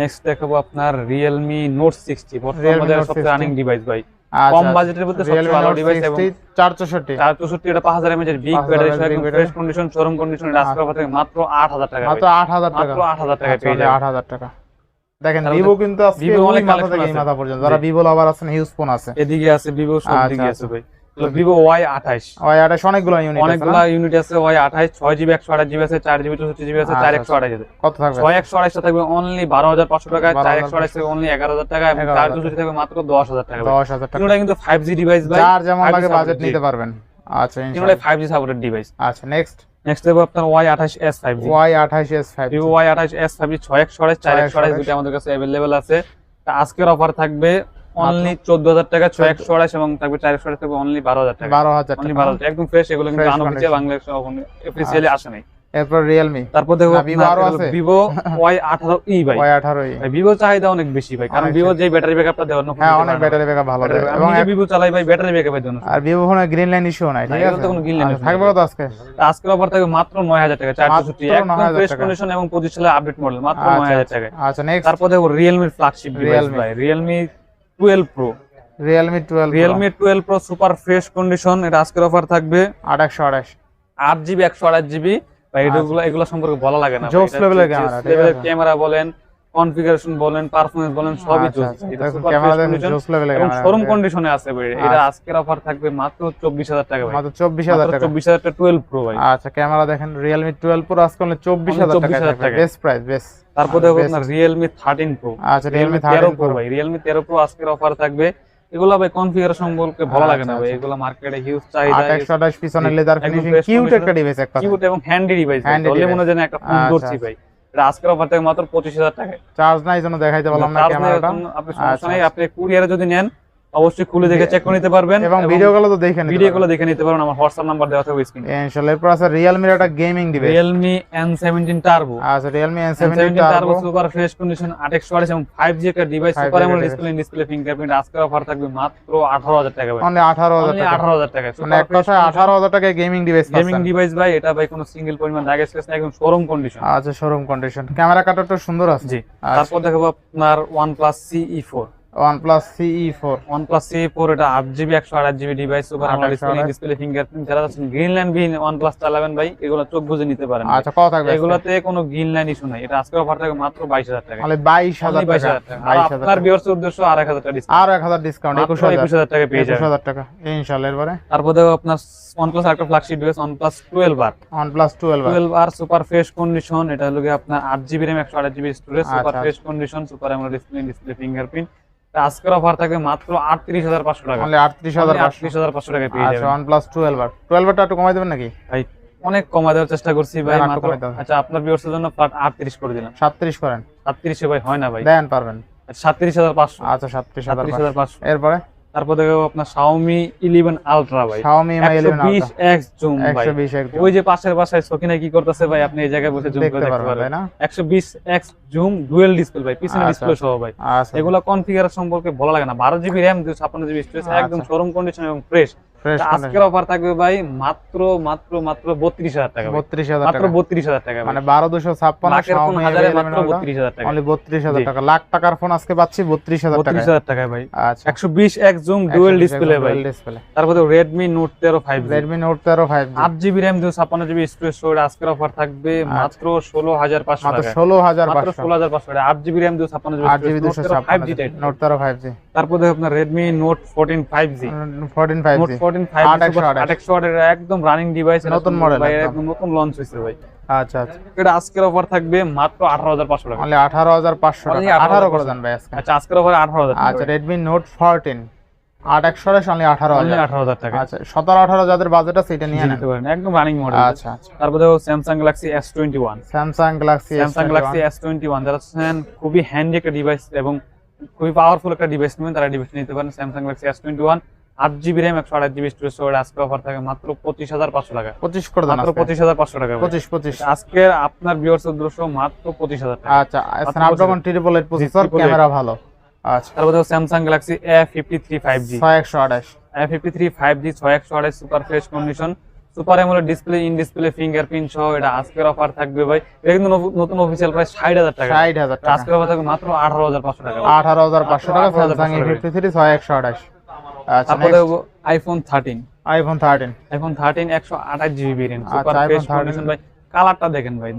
নেক্সট দেখাবো আপনার Realme Note 60 বর্তমান বাজারে সবচেয়ে রানিং ডিভাইস ভাই। আচ্ছা কম বাজেটের মধ্যে সবচেয়ে ভালো ডিভাইস এবং সিক্সটি চার চৌষট্টি। 464 এটা 5000 এমএএইচ এর বিগ ব্যাটারি সহ একদম ফ্রেশ কন্ডিশন শোরুম কন্ডিশন এটা আজকে অফার থাকে মাত্র 8000 টাকা। মাত্র ভাই। আট হাজার টাকা মাত্র 8000 টাকা আচ্ছা, পেয়ে যাবেন। টাকা। দেখেন ভিভো কিন্তু আজকে ওই অনেক মাথা থেকে আছে। মাথা পর্যন্ত। যারা ভিভো লাভার আছেন হিউজ ফোন আছে। এদিকে আছে ভিভো সব আচ্ছা, দিকে আচ্ছা। আছে ভাই। ভিভো ওয়াই আঠাশ। ওই আঠাশ অনেকগুলো ইউনিট আছে অনেকগুলা ইউনিট আছে ওয়াই আঠাশ ছয় জিবি একশো আঠাশ জিবি আছে চার জিবি চৌষট্টি জিবি আছে আচ্ছা, চার একশো আঠাশ। আছে কত থাকবে? ছয় একশো আঠাশটা থাকবে অনলি বারো হাজার পাঁচশো টাকা চার একশো আঠাশ অনলি এগারো হাজার টাকা এবং চার চৌষট্টি থাকবে মাত্র দশ হাজার টাকা দশ হাজার টাকা। কিন্তু ফাইভ জি ডিভাইস ভাই। যেমন লাগে বাজেট নিতে পারবেন। আচ্ছা ফাইভ জি সাপোর্টেড ডিভাইস আচ্ছা নেক্সট নেক্সট দেবো আপনার ওয়াই আঠাশ এস ফাইভ ওয়াই আঠাশ এস ফাইভ ওয়াই আঠাশ এস ফাইভ ছয় এক আঠাশ চার এক 628 দুটো আমাদের কাছে অ্যাভেলেবেল আছে। তা আজকের অফার থাকবে অনলি চোদ্দ হাজার টাকা ছয় একশো আঠাশ এবং থাকবে চার একশো থাকবে অনলি বারো হাজার টাকা। বারো হাজার বারো হাজার একদম ফ্রেশ এগুলো কিন্তু বাংলাদেশ অফিসিয়ালি আসে নাই। এরপর রিয়েলমি তারপর দেখো? ভিভো ওয়াই আঠারো ই ভাই। ওয়াই ভিভো চাহিদা অনেক বেশি ভাই কারণ ভিভো যে ব্যাটারি ব্যাকআপটা দেওয়ার হ্যাঁ অনেক ব্যাটারি ব্যাকআপ ভালো দেয় এবং ভিভো চালাই ভাই ব্যাটারি ব্যাকআপের জন্য। আর ভিভো ফোনে গ্রিন লাইন ইস্যু নাই ঠিক আছে? কোনো line আচ্ছা, থাকবে নাই। কত আজকে? আজকের অফার থাকে মাত্র নয় হাজার টাকা চারশো মাত্র একদম ফ্রেশ কন্ডিশন এবং সালের আপডেট মডেল মাত্র আচ্ছা, নয় হাজার টাকায়। আচ্ছা নেক্সট তারপর দেখো রিয়েলমির ফ্ল্যাগশিপ ডিভাইস ভাই Realme twelve pro Realme twelve Realme twelve pro super fresh condition এটা আজকের অফার থাকবে। আঠাশশো আঠাশ আট জিবি একশো আঠাশ জিবি বা এগুলো এগুলো সম্পর্কে বলা লাগে না। ক্যামেরা বলেন কনফিগারেশন বলেন বলেন সবই আচ্ছা, আচ্ছা। ক্যামেরা ফ্রেশ দেখুন কন্ডিশন এবং শোরুম আছে ভাই। এটা আচ্ছা। আজকের অফার থাকবে মাত্র চব্বিশ হাজার টাকা ভাই। মাত্র চব্বিশ হাজার টাকা। চব্বিশ হাজার টাকা টুয়েলভ প্রো ভাই। আচ্ছা ক্যামেরা দেখেন রিয়েলমি টুয়েলভ প্রো আজকে হলো চব্বিশ হাজার টাকা 24,000 টাকা। বেস্ট প্রাইস বেস্ট তারপর দেখো আপনার রিয়েলমি থার্টিন প্রো আচ্ছা রিয়েলমি তেরো থার্টিন প্রো ভাই। রিয়েলমি তেরো প্রো আজকের অফার থাকবে এগুলো ভাই কনফিগারেশন ভালো লাগে না আচ্ছা, ভাই। এগুলা মার্কেটে হিউজ চাহিদা আট একশো আঠাশ পিছনে লেদার ফিনিশিং কিউট একটা ডিভাইস একটা কিউট এবং হ্যান্ডি ডিভাইস বলে মনে যেন একটা ফোন আচ্ছা, ধরছি ভাই। এটা আজকের অফার থেকে মাত্র পঁচিশ হাজার টাকায়। চার্জ নাই জন্য দেখাইতে পারলাম না ক্যামেরাটা আপনি সমস্যা নাই আপনি কুরিয়ারে যদি নেন অবশ্যই খুলে দেখে চেক করে নিতে পারবেন এবং ভিডিও গুলো তো দেখে নিতে ভিডিও গুলো দেখে নিতে পারবেন আমার হোয়াটসঅ্যাপ নাম্বার দেওয়া থাকবে স্ক্রিনে ইনশাআল্লাহ এরপর আছে রিয়েলমির একটা gaming Realme N seventeen turbo আচ্ছা seventeen seventy turbo super fresh condition আট একশো আঠাশ এবং ফাইভ জি একটা device 5G super device। Display display fingerprint আজকের অফার থাকবে মাত্র আঠারো হাজার টাকা ভাই। হাজার Only টাকা। 18,000 টাকা। মানে এক কথায় আঠারো হাজার টাকায় গেমিং ডিভাইস গেমিং ডিভাইস ভাই এটা ভাই কোনো সিঙ্গেল পরিমাণ দাগ স্পেস না একদম শোরুম কন্ডিশন আচ্ছা শোরুম কন্ডিশন ক্যামেরা কাটারটা সুন্দর আছে। জি। তারপর দেখাবো আপনার OnePlus CE four OnePlus CE four এটা আট জিবি একশো আট GB device super display fingerprint যারা আছেন গ্রিনল্যান্ড বিহীন OnePlus চালাবেন ভাই এগুলো চোখ বুজে নিতে পারেন। আচ্ছা কত থাকবে এগুলোতে কোনো গ্রিনল্যান্ড ইস্যু নাই। এটা আজকের অফার থাকে মাত্র বাইশ হাজার টাকা। মানে আপনার টাকা। উদ্দেশ্য আর এক হাজার টাকা। আর ডিসকাউন্ট টাকা পেয়ে যাবেন। টাকা এরপরে? তারপর দেখো আপনার OnePlus একটা ফ্ল্যাগশিপ ডিভাইস OnePlus টুয়েলভ আর OnePlus টুয়েলভ টুয়েলভ আর সুপার ফ্রেশ কন্ডিশন এটা হলো আপনার আট জিবি র্যাম একশো আট GB storage super. Fresh condition super display fingerprint আজকের অফার থাকবে মাত্র আটত্রিশ হাজার পাঁচশো টাকা। মানে আটত্রিশ হাজার আটত্রিশ হাজার পাঁচশো টাকা পেয়ে আচ্ছা যাবেন। OnePlus টুয়েলভ আর টুয়েলভ টা একটু কমাই দেবেন নাকি? ভাই অনেক কমা দেওয়ার চেষ্টা করছি ভাই মাত্র আচ্ছা আপনার ভিউয়ার্সের জন্য ফ্ল্যাট আটত্রিশ করে দিলাম। সাতত্রিশ করেন। সাতত্রিশে ভাই হয় না ভাই। দেন পারবেন। সাতত্রিশ হাজার পাঁচশো। আচ্ছা সাতত্রিশ হাজার সাতত্রিশ হাজার পাঁচশো। এরপরে? তারপর দেখো আপনার Xiaomi 11 Ultra ভাই। Xiaomi Mi 11 120 Ultra x zoom ভাই। 120 একদম ওই যে পাশের বাসায় সকিনা কি করতেছে ভাই আপনি এই জায়গায় বসে জুম করে দেখতে পারবেন তাই পারবেন না 120 x জুম ডুয়াল ডিসপ্লে ভাই পিছনে আচ্ছা, ডিসপ্লে সহ ভাই। এগুলা এগুলো কনফিগার সম্পর্কে বলা লাগে না। বারো জিবি র্যাম দুশো ছাপ্পান্ন জিবি স্টোরেজ আচ্ছা। একদম শোরুম কন্ডিশন এবং ফ্রেশ আজকের অফার থাকবে ভাই মাত্র মাত্র মাত্র বত্রিশ হাজার টাকা বত্রিশ হাজার মাত্র বত্রিশ হাজার টাকা মানে বারো দুশো ছাপ্পান্ন হাজারে 11 মাত্র বত্রিশ হাজার টাকা। বত্রিশ হাজার টাকা। লাখ টাকার ফোন আজকে পাচ্ছি বত্রিশ হাজার বত্রিশ হাজার টাকায় ভাই। আচ্ছা। একশো বিশ এক জুম ডুয়েল ডিসপ্লে ভাই। ডিসপ্লে তারপরে রেডমি নোট তেরো ফাইভ রেডমি নোট তেরো ফাইভ আট জিবি র্যাম দুশো ছাপ্পান্ন জিবি স্টোরেজ সহ আজকের অফার থাকবে মাত্র ষোলো হাজার পাঁচশো ষোলো হাজার মাত্র ষোলো হাজার পাঁচশো আট জিবি র্যাম দুশো ছাপ্পান্ন আট জিবি জিবি দুশো ফাইভ জি নোট তেরো ফাইভ জি তারপর আপনার নোট জি ফোরটিন ফাইভ আট একশো আঠাশ। আট একশো আটের একদম রানিং ডিভাইস নতুন মডেল একদম। একদম নতুন লঞ্চ হয়েছে ভাই। আচ্ছা আচ্ছা। এটা আজকের অফার থাকবে মাত্র আঠারো হাজার পাঁচশো টাকা। অনলি আঠারো হাজার টাকা। 18,500 আঠারো করে দেন ভাই আজকে। আচ্ছা আজকের অফার আঠারো হাজার আচ্ছা রেডমি নোট ফোরটিন আট আঠারো আঠারো হাজার টাকা। আচ্ছা সতেরো আঠারো যাদের বাজেট আছে এটা নিয়ে নিতে পারেন একদম রানিং মডেল আচ্ছা আচ্ছা। তারপর দেখো Samsung Galaxy S twenty one Samsung Galaxy Samsung Galaxy S twenty one যারা খুবই হ্যান্ডি একটা ডিভাইস এবং খুবই পাওয়ারফুল একটা ডিভাইস নেবেন তারা ডিভাইস নিতে পারেন Samsung Galaxy S twenty one আট জিবি র্যাম একশো আঠাশ জিবি স্টোরেজ সহ আজকে অফার থাকে মাত্র পঁচিশ হাজার পাঁচশো টাকা পঁচিশ করে মাত্র। পঁচিশ হাজার পাঁচশো টাকা পঁচিশ পঁচিশ। আজকে আপনার বিয়ার্স উদ্দেশ্য মাত্র পঁচিশ হাজার টাকা। আচ্ছা Snapdragon triple eight processor camera ভালো। আচ্ছা। তারপর দেখো Samsung Galaxy A fifty three five G ছয় একশো আঠাশ A fifty three five G ছয় একশো আঠাশ super fresh condition super AMOLED display in display fingerprint সহ এটা আজকের অফার থাকবে ভাই। এটা কিন্তু নতুন- অফিসিয়াল প্রাইস ষাট হাজার টাকা। ষাট হাজার টাকা। আজকের অফার থাকবে মাত্র আঠারো হাজার পাঁচশো টাকা ভাই। আঠারো হাজার পাঁচশো টাকা 18,500 স্যামসাং এ ফিফটি থ্রি ছয় একশো আঠাশ। আচ্ছা তারপরে iPhone thirteen iPhone thirteen iPhone thirteen একশো আঠাশ জিবি ভেরিয়েন্ট আচ্ছা, সুপার ফ্রেশ কন্ডিশন ভাই। কালারটা দেখেন ভাই।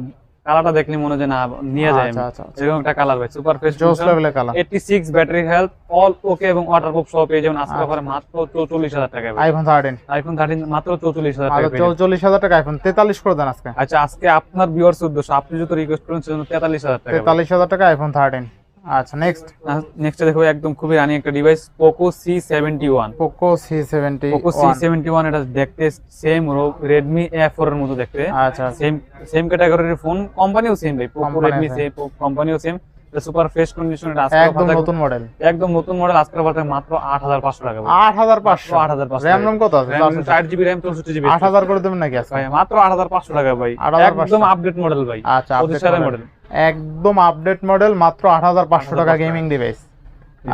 কালারটা দেখলে মনে হয় না নিয়ে যায়। আচ্ছা। আচ্ছা আচ্ছা। এরকম একটা কালার ভাই সুপার ফেস জোস লেভেলের colour 86 battery health all okay এবং ওয়াটারপ্রুফ সহ পেয়ে যাবেন। আজকে অফারে মাত্র 44000 টাকা ভাই। আইফোন থার্টিন আইফোন 13 মাত্র 44000 টাকা আচ্ছা পেয়ে যাবেন। চৌচল্লিশ হাজার টাকা আইফোন তেতাল্লিশ করে দেন আজকে। আচ্ছা আজকে আপনার ভিউয়ার্স উদ্দেশ্য আপনি যত রিকোয়েস্ট করেন সেজন্য 43000 টাকা তেতাল্লিশ হাজার টাকা আইফোন থার্টিন আচ্ছা নেক্সট নেক্সট দেখো একদম খুবই রানি একটা device Poco C71 Poco C seventy Poco C71 এটা দেখতে সেম Redmi A4 এর মতো দেখতে। আচ্ছা সেম সেম ক্যাটাগরির ফোন কোম্পানিও সেম ভাই পোকো রেডমি কোম্পানিও সেম সুপার ফ্রেশ কন্ডিশন এটা আজকে একদম নতুন মডেল একদম নতুন মডেল আজকে থাকবে মাত্র আট হাজার পাঁচশো টাকা ভাই। আট হাজার পাঁচশো। আট হাজার পাঁচশো র্যাম রম কত আছে? চার জিবি র্যাম চৌষট্টি জিবি আট হাজার করে দেবেন নাকি আজকে? ভাই মাত্র আট হাজার পাঁচশো টাকা ভাই। একদম আপডেট মডেল ভাই। আচ্ছা model। মডেল একদম আপডেট মডেল মাত্র আট হাজার পাঁচশো টাকা গেমিং ডিভাইস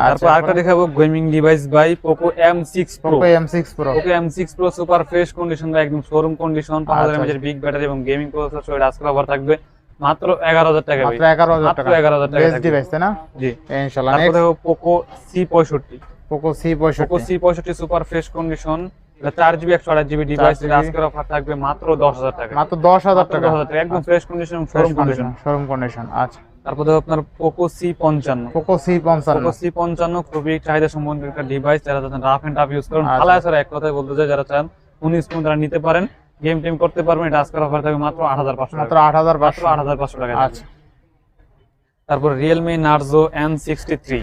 তারপর আরেকটা দেখাবো gaming device by Poco M six pro M six pro Poco M six pro super fresh condition একদম শোরুম কন্ডিশন পাঁচ হাজার আচ্ছা। এমএচের বিগ ব্যাটারি এবং গেমিং প্রসেসর সহ আজকে অফার থাকবে মাত্র এগারো হাজার টাকা মাত্র এগারো হাজার টাকা। এগারো হাজার টাকা ডিভাইস তাই না? জি। ইনশাল্লাহ নেক্সট দেখো পোকো সি পঁয়ষট্টি। পোকো সি পোকো সি পঁয়ষট্টি সুপার ফ্রেশ কন্ডিশন চার জিবি একশো আঠাশ জিবি ডিভাইস আজকের অফার থাকবে মাত্র দশ হাজার টাকা। মাত্র দশ হাজার টাকা। একদম fresh condition showroom condition showroom condition আচ্ছা। তারপর আপনার পোকো সি পঞ্চান্ন। পোকো সি পঞ্চান্ন। পোকো সি পঞ্চান্ন খুবই চাহিদা সম্বন্ধে একটা ডিভাইস যারা যাচ্ছেন রাফ এন্ড টাফ ইউজ করেন আচ্ছা। ভালো আছে এক কথায় বলতে চাই যারা চান উনিশ ফোন তারা নিতে পারেন। গেম টেম করতে পারবেন এটা আজকের অফার থাকবে মাত্র আট হাজার পাঁচশো মাত্র আট হাজার পাঁচশো। আট হাজার পাঁচশো টাকা। আচ্ছা। তারপর Realme Narzo N sixty three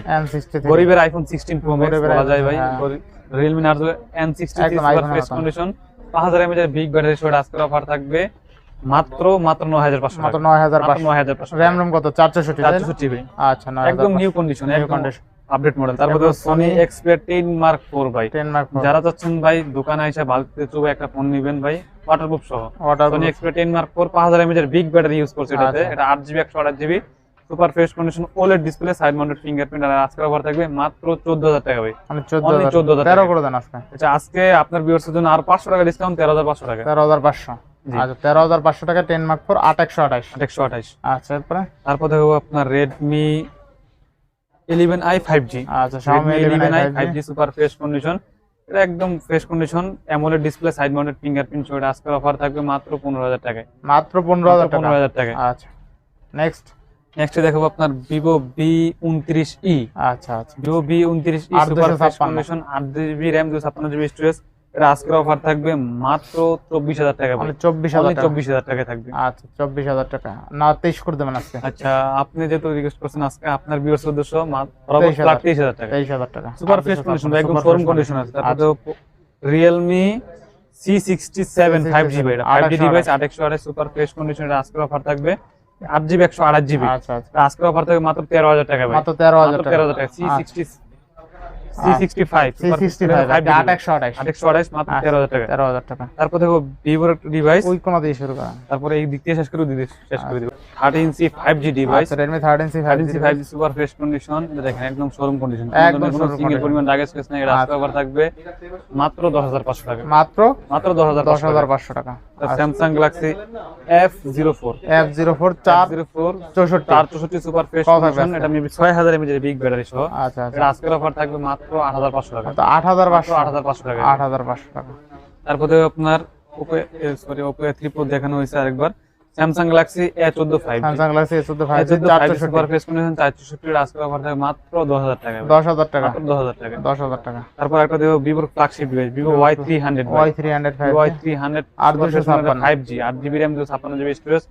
গরিবের আইফোন সিক্সটিন প্রো ম্যাক্স বলা যায় ভাই হ্যাঁ। Realme Narzo N sixty. Condition পাঁচ হাজার এমএচ এর বিগ ব্যাটারি সহ আজকের অফার থাকবে। মাত্র মাত্র নয় হাজার পাঁচশো মাত্র নয় হাজার পাঁচশো। নয় হাজার পাঁচশো র্যাম রম কত? চারশো চারশো জিবি আচ্ছা একদম নিউ কন্ডিশন আপডেট মডেল তারপর সনি এক্সপেরিয়া 10 মার্ক 4 ভাই। টেন মার্ক যারা চাচ্ছেন ভাই দোকানে এসে বালতিতে চুবে একটা ফোন নেবেন ভাই। ওয়াটারপ্রুফ সহ। সনি এক্সপেরিয়া 10 মার্ক 4 5000 এমএএইচ এর বিগ ব্যাটারি ইউজ করছে এটাতে। আচ্ছা। এটা 8GB 128GB super fresh condition OLED display side mounted fingerprint আর আজকে অফার থাকবে মাত্র 14000 টাকা ভাই। মানে চোদ্দ হাজার। 14,000 তেরো টাকা। করে দেন আজকে। আচ্ছা আজকে আপনার ভিউয়ার্সের জন্য আর 500 টাকা ডিসকাউন্ট 13500 টাকা। তেরো হাজার পাঁচশো। জি। আচ্ছা তেরো হাজার পাঁচশো টাকা টেন মার্ক ফোর আট একশো আঠাশ। 128 আচ্ছা এরপরে? তারপর দেখো আপনার Redmi 11i 5G আচ্ছা Xiaomi Redmi 11i 11i 5G 5G super fresh condition এটা একদম fresh condition AMOLED display side mounted fingerprint সহ আজকের অফার থাকবে মাত্র 15000 টাকায়। মাত্র পনেরো হাজার টাকা। 15000 টাকায়। আচ্ছা নেক্সট নেক্সট দেখাবো আপনার Vivo V29e আচ্ছা আচ্ছা। Vivo V29e আট সুপার ছাপ্পান্ন। Condition 8GB RAM 256GB storage আজকের অফার থাকবে মাত্র 24000 টাকা মানে চব্বিশ হাজার টাকা। 24000 টাকায় থাকবে। আচ্ছা চব্বিশ হাজার টাকা। না তেইশ করে দেবেন আজকে। আচ্ছা আপনি যেহেতু রিকোয়েস্ট করছেন আজকে আপনার উদ্দেশ্য মাত্র 23,000 23000 টাকা। তেইশ হাজার টাকা। সুপার আট ফ্রেশ কন্ডিশন একদম fresh কন্ডিশন আছে। তারপরে Realme C sixty seven five GB এটা ফাইভ জি 828 ডিভাইস আট একশো আঠাশ সুপার ফ্রেশ কন্ডিশন আজকের অফার থাকবে। আট জিবি একশো আঠাশ জিবি। আচ্ছা আচ্ছা। অফার থাকবে মাত্র তেরো হাজার টাকা ভাই। মাত্র তেরো হাজার তেরো হাজার টাকা। সি সিক্সটি তারপর দেখো ভিভোর ডিভাইস ওই কোনো দিয়ে শুরু করেন তারপরে এই দিক দিয়ে শেষ করে দিদি শেষ করে দিব। Thirty inch five G device Redmi five five five G super fresh condition দেখেন একদম শোরুম কন্ডিশন একদম সিঙ্গেল পরিমাণ নেই। এটা আচ্ছা। থাকবে। মাত্র দশ হাজার পাঁচশো টাকা। মাত্র মাত্র দশ হাজার দশ হাজার পাঁচশো টাকা। Samsung Galaxy F zero four F zero four চার জিরো ফোর চৌষট্টি। চার চৌষট্টি সুপার ফ্রেশ এটা মেবি ছয় হাজার এর বিগ ব্যাটারি সহ। আচ্ছা আচ্ছা। এটা আজকের অফার থাকবে মাত্র আট হাজার পাঁচশো টাকা। তো আট হাজার মাত্র পাঁচশো আট হাজার পাঁচশো টাকা। আট হাজার পাঁচশো টাকা। তারপরে আপনার Oppo sorry Oppo A three pro দেখানো হয়েছে আরেকবার। স্যামসাং গ্যালাক্সি এ চোদ্দ ফাইভ স্যামসাং গ্যালাক্সি এ চোদ্দ ফাইভ সুপার ফেস কন্ডিশন চারশো চৌষট্টি আজকের অফার থাকে মাত্র দশ হাজার টাকা। দশ হাজার টাকা। মাত্র দশ হাজার টাকা। দশ হাজার টাকা। তারপর একটা দেবো ভিভোর flagship device Vivo Y three hundred Y three hundred five Y three hundred আর 256 ফাইভ জি আট জিবি র্যাম দুশো ছাপ্পান্ন জিবি স্টোরেজ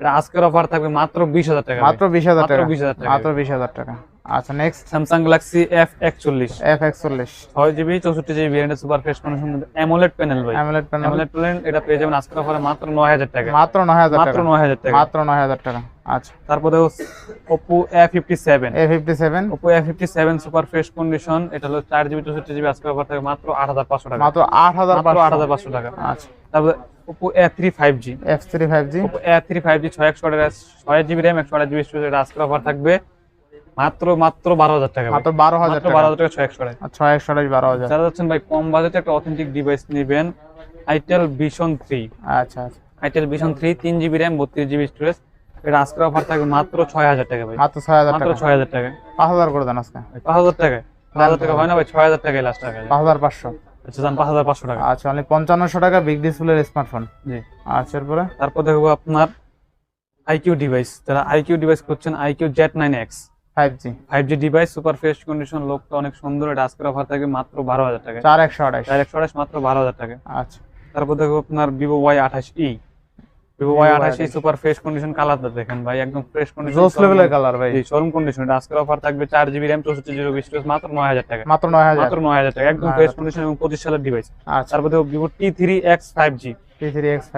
এটা আজকের অফার থাকবে মাত্র বিশ হাজার টাকা। মাত্র বিশ হাজার মাত্র বিশ হাজার টাকা। মাত্র বিশ হাজার টাকা। আচ্ছা নেক্সট স্যামসাং গ্যালাক্সি এফ একচল্লিশ। এফ একচল্লিশ। ছয় জিবি চৌষট্টি GB super fresh condition AMOLED panel ভাই। অ্যামোলেড প্যানেল অ্যামোলেড প্যানেল এটা পেয়ে যাবেন আজকের অফারে মাত্র নয় হাজার টাকা। মাত্র নয় হাজার মাত্র নয় হাজার টাকা। মাত্র নয় হাজার টাকা। আচ্ছা। তারপরে Oppo A fifty seven A fifty seven Oppo A fifty seven super fresh condition এটা হলো চার জিবি চৌষট্টি জিবি আজকের অফার থাকে মাত্র আট হাজার পাঁচশো টাকা। মাত্র আট হাজার আট হাজার পাঁচশো টাকা। আচ্ছা। তারপরে Oppo A three five G F three five G Oppo A three five G ছয় একশো ছয় জিবি র্যাম একশো আঠাশ জিবি আজকের অফার থাকবে। মাত্র মাত্র বারো হাজার টাকা মাত্র বারো হাজার বারো হাজার টাকা ছয় একশো আঠাশ ছয় একশো বারো হাজার। যারা যাচ্ছেন ভাই কম বাজেটে একটা অথেন্টিক ডিভাইস নেবেন। আইটেল ভিশন থ্রি আচ্ছা আচ্ছা। আইটেল ভিশন থ্রি তিন জিবি র্যাম বত্রিশ জিবি স্টোরেজ এটা আজকের অফার থাকবে মাত্র ছয় হাজার টাকা ভাই। মাত্র ছয় হাজার মাত্র ছয় হাজার টাকা। পাঁচ হাজার করে দেন আজকে। পাঁচ হাজার টাকা। পাঁচ হাজার টাকা হয় না ভাই ছয় হাজার টাকায় লাস্ট টাকা। পাঁচ হাজার পাঁচশো। আচ্ছা পাঁচ হাজার পাঁচশো টাকা। আচ্ছা অনলি পঞ্চান্নশো টাকা বিগ ডিসপ্লের স্মার্টফোন জি। আচ্ছা এরপরে? তারপর দেখব আপনার আইকিউ ডিভাইস যারা আইকিউ ডিভাইস করছেন iQOO Z nine X 5G 5G device super fresh condition লোকটা অনেক সুন্দর। এটা আজকের অফার থাকে মাত্র 12000 টাকা 4128 4128 মাত্র 12000 টাকা আচ্ছা। তারপর দেখো আপনার Vivo Y28e Vivo Y28e super fresh condition কালারটা দেখেন ভাই একদম ফ্রেশ কন্ডিশন জোস লেভেলের কালার ভাই। এই শোরুম কন্ডিশন এটা আজকের অফার থাকবে 4GB RAM 64GB স্টোরেজ মাত্র 9000 টাকা মাত্র 9000 মাত্র 9000 টাকা একদম ফ্রেশ কন্ডিশন এবং 25 সালের ডিভাইস তারপর দেখো Vivo T3X 5G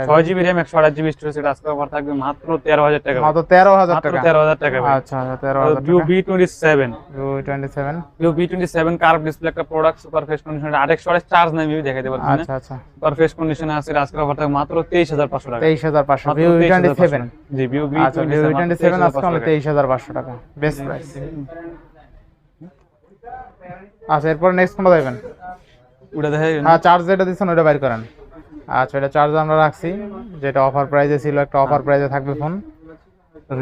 ছয় জিবি র্যাম একশো আঠাশ জিবি স্টোরেজ এটা আজকে অফার থাকবে মাত্র তেরো হাজার টাকা মাত্র তেরো হাজার টাকা। তেরো হাজার টাকা আচ্ছা আচ্ছা তেরো হাজার view B twenty seven Vivo twenty seven view B twenty seven curve display একটা প্রোডাক্ট সুপার ফেস কন্ডিশন আরেকশো আঠাশ চার্জ নেই আমি দেখাতে পারছি আচ্ছা আচ্ছা। সুপার ফেস কন্ডিশনে আছে আজকে অফার থাকবে মাত্র তেইশ হাজার পাঁচশো টাকা। তেইশ হাজার পাঁচশো। মাত্র Vivo 23,500 twenty seven G view B twenty seven আজকে তেইশ হাজার পাঁচশো টাকা। বেস্ট প্রাইস আচ্ছা এরপর নেক্সট কোনটা দেবেন ওটা দেখে হ্যাঁ চার্জ যেটা দিচ্ছেন ওটা বাইর করেন। আচ্ছা এটা চার্জ আমরা রাখছি। যেটা অফার প্রাইজে ছিল একটা অফার প্রাইজে থাকবে phone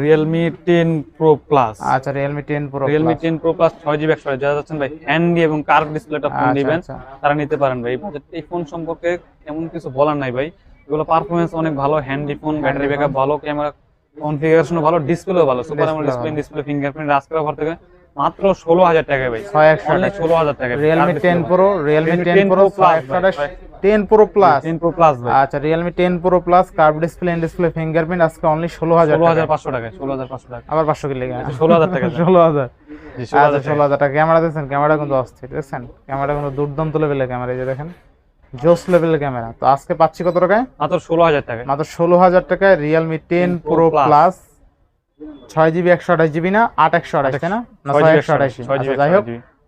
Realme ten pro plus আচ্ছা ten pro Realme ten pro plus ছয় জিবি একশো যারা যাচ্ছেন ভাই হ্যান্ডি এবং কার্ভ ডিসপ্লেটা ফোন নেবেন আচ্ছা। তারা নিতে পারেন ভাই। এই ফোন সম্পর্কে এমন কিছু বলার নাই ভাই। এগুলো পারফরমেন্স অনেক ভালো হ্যান্ডি ফোন ব্যাটারি ব্যাকআপ ভালো ক্যামেরা কনফিগারেশনও ভালো ডিসপ্লেও ভালো। Super Display display display fingerprint আজকের অফার থেকে মাত্র ষোলো হাজার টাকা ভাই। ছয় একশো অনলি ষোলো হাজার টাকা Realme ten pro Realme Realme 10 Pro Plus plus ভাই। Ten pro plus ten pro plus আচ্ছা Realme ten pro plus curve display in display fingerprint আজকে অনলি ষোলো হাজার ষোলো হাজার পাঁচশো টাকা ষোলো হাজার পাঁচশো টাকা আবার পাঁচশো কিলো ষোলো হাজার টাকা। ষোলো হাজার। জি ষোলো আচ্ছা হাজার ষোলো হাজার টাকা। ক্যামেরা দেখছেন ক্যামেরা কিন্তু অস্থির দেখছেন? ক্যামেরা কিন্তু দুর্দান্ত লেভেলের ক্যামেরা এই যে দেখেন। জোস লেভেলের ক্যামেরা তো আজকে পাচ্ছি কত টাকায়? মাত্র ষোলো হাজার টাকা মাত্র ষোলো হাজার টাকায় Realme ten 10 Pro pro Plus। Plus ছয় জিবি একশো আঠাশ জিবি না? আট একশো আঠাশ তাই না? ছয় একশো আঠাশ। জিবি যাই হোক।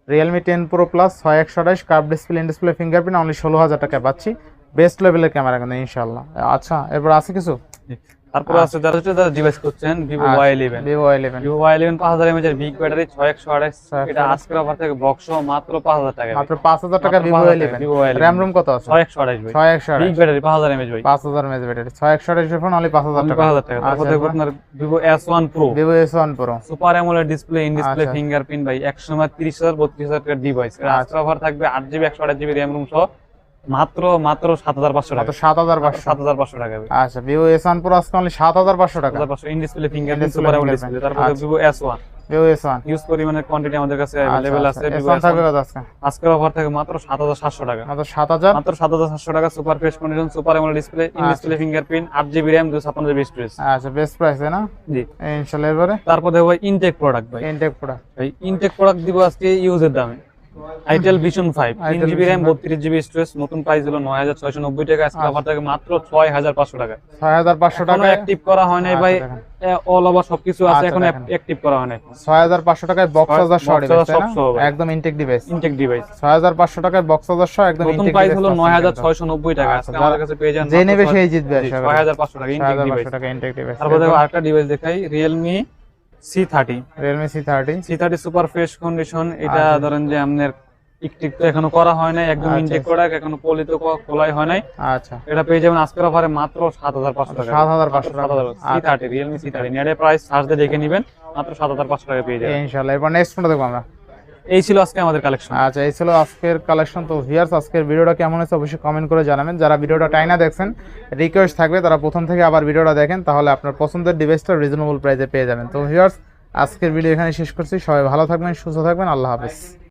রিয়েলমি টেন প্রো প্লাস ছয় একশো আঠাশ curve display in display fingerprint only ষোলো হাজার টাকা পাচ্ছি। বেস্ট লেভেলের ক্যামেরা কিন্তু ইনশাল্লাহ আচ্ছা এরপর আছে কিছু? তারপর আছে যারা যারা ডিভাইস করছেন Vivo. Y eleven Vivo eleven Vivo Y eleven পাঁচ হাজার এমএচ এর বিগ ব্যাটারি ছয় একশো আঠাশ। 6128 এটা আজকের অফার থেকে বক্স মাত্র পাঁচ হাজার টাকা। মাত্র পাঁচ হাজার টাকা মাত্র Vivo eleven Vivo Y11 RAM room কত আছে? ছয় একশো আঠাশ ছয় একশো বিগ ব্যাটারি পাঁচ হাজার এমএচ ভাই। পাঁচ হাজার ব্যাটারি ছয় একশো আঠাশ ফোন অনলি পাঁচ হাজার টাকা। পাঁচ হাজার টাকা। তারপর আচ্ছা, দেখব আপনার Vivo S one pro Vivo S one pro super AMOLED display in display. Fingerprint ভাই। একশো তিরিশ হাজার বত্রিশ হাজার টাকার ডিভাইস আচ্ছা। আজকের অফার থাকবে আট জিবি একশো আঠাশ জিবি র্যাম রুম সহ মাত্র মাত্র সাত হাজার পাঁচশো টাকা। সাত হাজার পাঁচশো সাত হাজার পাঁচশো টাকা আচ্ছা ভিভো এস ওয়ান অনলি সাত হাজার পাঁচশো টাকা। পাঁচশো in display fingerprint display super display তারপর আচ্ছা। Vivo S one Vivo S one use পরিমাণের কোয়ান্টিটি আমাদের কাছে অ্যাভেলেবেল আছে ভিভো এস থাকবে আজকে? আজকের অফার থাকে মাত্র টাকা। মাত্র সাত হাজার? মাত্র সাত হাজার সাতশো টাকা super fresh condition super AMOLED display in আচ্ছা। ডিসপ্লে ফিঙ্গারপ্রিন্ট আট জিবি র্যাম দুশো ছাপ্পান্ন জিবি স্টোরেজ আচ্ছা বেস্ট প্রাইস না? জি। ইনশাল্লাহ এবারে? তারপর ভাই ইনটেক প্রোডাক্ট ভাই। ইনটেক প্রোডাক্ট ইনটেক প্রোডাক্ট দিব আজকে ইউজের দামে। আইটেল ভিশন ফাইভ তিন Itel জিবি র্যাম Vision বত্রিশ জিবি স্টোরেজ নতুন প্রাইস হলো নয় হাজার ছয়শো নব্বই টাকা। আজকে অফার থাকে মাত্র ছয় হাজার পাঁচশো টাকা ছয় হাজার পাঁচশো এখনও টাকায়? অ্যাক্টিভ করা হয় নাই আচ্ছা, ভাই। অল ওভার সবকিছু আছে আচ্ছা, এখন অ্যাক্টিভ করা হয় নাই। ছয় হাজার পাঁচশো টাকায় বক্স সব সহ একদম ইনটেক ডিভাইস ইনটেক ডিভাইস ছয় হাজার পাঁচশো টাকায় বক্স হাজার একদম নতুন প্রাইস হলো পাচ্ছেন নয় হাজার কিন্তু। ছয়শো নব্বই টাকা। আচ্ছা, আজকে আমাদের কাছে পেয়ে যান যে নেবে সেই জিতবে আশা করি। ছয় হাজার পাঁচশো টাকা ইনটেক ডিভাইস টাকা ইনটেক ডিভাইস তারপর আরেকটা ডিভাইস দেখাই Realme C thirty Realme C thirty C thirty super fresh condition এটা আচ্ছা। ধরেন যে আপনার টিকটিক তো এখনও করা হয় নাই একদম ইনটেক আচ্ছা। এখনও পলিত খোলাই হয় নাই। আচ্ছা। এটা পেয়ে যাবেন আজকের অফারে মাত্র সাত হাজার পাঁচশো টাকা। 7,500 সাত হাজার C. Thirty Realme C thirty নেড়ে প্রাইস সার্চ দিয়ে দেখে নেবেন মাত্র সাত হাজার পাঁচশো টাকা পেয়ে যাবেন। ইনশাল্লাহ। এরপর নেক্সট ফোনটা দেখব আমরা। এই ছিল আজকে আমাদের কালেকশন আচ্ছা এই ছিল আজকের কালেকশন তো ভিয়ার্স আজকের ভিডিওটা কেমন হয়েছে অবশ্যই কমেন্ট করে জানাবেন। যারা ভিডিওটা টাইনা দেখছেন রিকোয়েস্ট থাকবে তারা প্রথম থেকে আবার ভিডিওটা দেখেন, তাহলে আপনার পছন্দের ডিভাইসটা রিজনেবল প্রাইসে পেয়ে যাবেন। তো ভিউয়ার্স আজকের ভিডিও এখানে শেষ করছি। সবাই ভালো থাকবেন, সুস্থ থাকবেন। আল্লাহ হাফেজ।